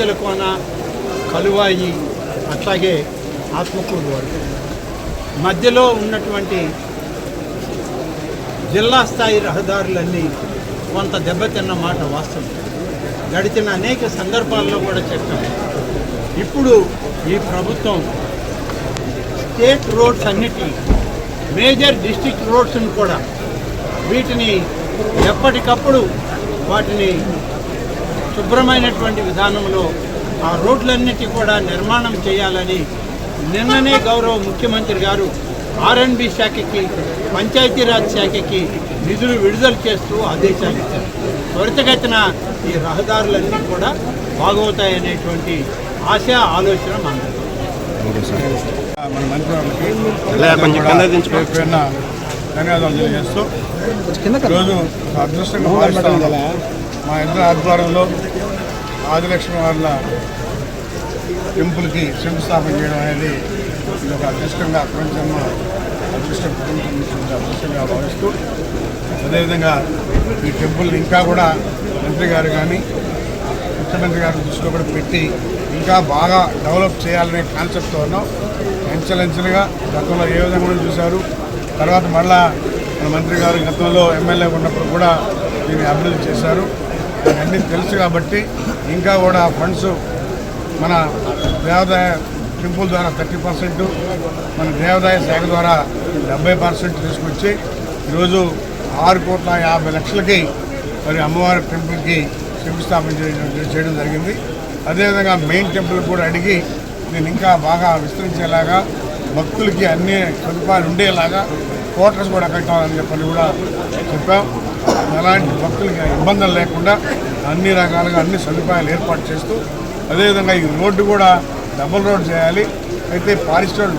మంగళగిరి కలువాయి. అట్లాగే ఆత్మకూరు వరకు మధ్యలో ఉన్నటువంటి జిల్లా స్థాయి రహదారులన్నీ కొంత దెబ్బతిన్న మాట వాస్తవం. గడిచిన అనేక సందర్భాల్లో కూడా చెప్పాం. ఇప్పుడు ఈ ప్రభుత్వం స్టేట్ రోడ్స్ అన్నిటి మేజర్ డిస్టిక్ రోడ్స్ని కూడా వీటిని ఎప్పటికప్పుడు వాటిని శుభ్రమైనటువంటి విధానంలో ఆ రోడ్లన్నిటి కూడా నిర్మాణం చేయాలని నిన్ననే గౌరవ ముఖ్యమంత్రి గారు ఆర్ఎన్బి శాఖకి పంచాయతీరాజ్ శాఖకి నిధులు విడుదల చేస్తూ ఆదేశాలు ఇచ్చారు. త్వరితగతిన ఈ రహదారులన్నీ కూడా బాగవుతాయనేటువంటి ఆశ ఆలోచన మన మంత్రి పేరున ధన్యవాదాలు తెలియజేస్తూ అదృష్టంగా భావిస్తాం. మా ఇంద్ర ఆధ్వర్యంలో ఆదిలక్ష్మి వాళ్ళ టెంపుల్కి శంకుస్థాపన చేయడం అనేది ఇది ఒక అదృష్టంగా ప్రపంచంలో అదృష్టం కుటుంబం అదృష్టంగా భావిస్తూ అదేవిధంగా ఈ టెంపుల్ని ఇంకా కూడా మంత్రి గారు కానీ ముఖ్యమంత్రి గారి దృష్టిలో కూడా పెట్టి ఇంకా బాగా డెవలప్ చేయాలనే కాన్సెప్ట్తో ఉన్నాం. అంచెలంచెలుగా గతంలో ఏ విధంగా కూడా చూశారు. తర్వాత మళ్ళా మన మంత్రి గారు గతంలో ఎమ్మెల్యే ఉన్నప్పుడు కూడా దీన్ని అభివృద్ధి చేశారు. అన్నీ తెలుసు కాబట్టి ఇంకా కూడా ఫండ్స్ మన దేవాదాయ టెంపుల్ ద్వారా థర్టీ పర్సెంట్ మన దేవాదాయ శాఖ ద్వారా డెబ్బై పర్సెంట్ తీసుకొచ్చి ఈరోజు ఆరు కోట్ల యాభై లక్షలకి మరి అమ్మవారి టెంపుల్కి శంకుస్థాపన చేయడం చేయడం జరిగింది. అదేవిధంగా మెయిన్ టెంపుల్ కూడా అడిగి నేను ఇంకా బాగా విస్తరించేలాగా భక్తులకి అన్ని సదుపాయాలు ఉండేలాగా క్వార్టర్స్ కూడా కట్టాలని చెప్పని కూడా చెప్పాం. ఎలాంటి భక్తులకి ఇబ్బందులు లేకుండా అన్ని రకాలుగా అన్ని సదుపాయాలు ఏర్పాటు చేస్తూ అదేవిధంగా ఈ రోడ్డు కూడా డబుల్ రోడ్ చేయాలి. అయితే ఫారెస్ట్ రోడ్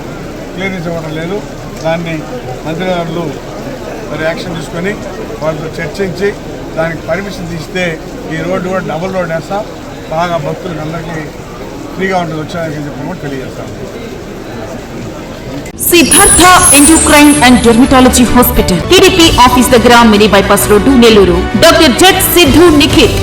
క్లియరెన్స్ ఇవ్వడం లేదు. దాన్ని మంత్రి గారు మరి యాక్షన్ తీసుకొని వాళ్ళతో చర్చించి దానికి పర్మిషన్ తీస్తే ఈ రోడ్డు కూడా డబుల్ రోడ్ వేస్తాం. బాగా భక్తులకు అందరికీ ఫ్రీగా ఉంటుంది. వచ్చేదానికి చెప్పి కూడా తెలియజేస్తాం. Siddhartha endocrine and dermatology hospital. TDP office దగ్గర mini bypass road Nellore. Doctor jet Siddhu Nikhit.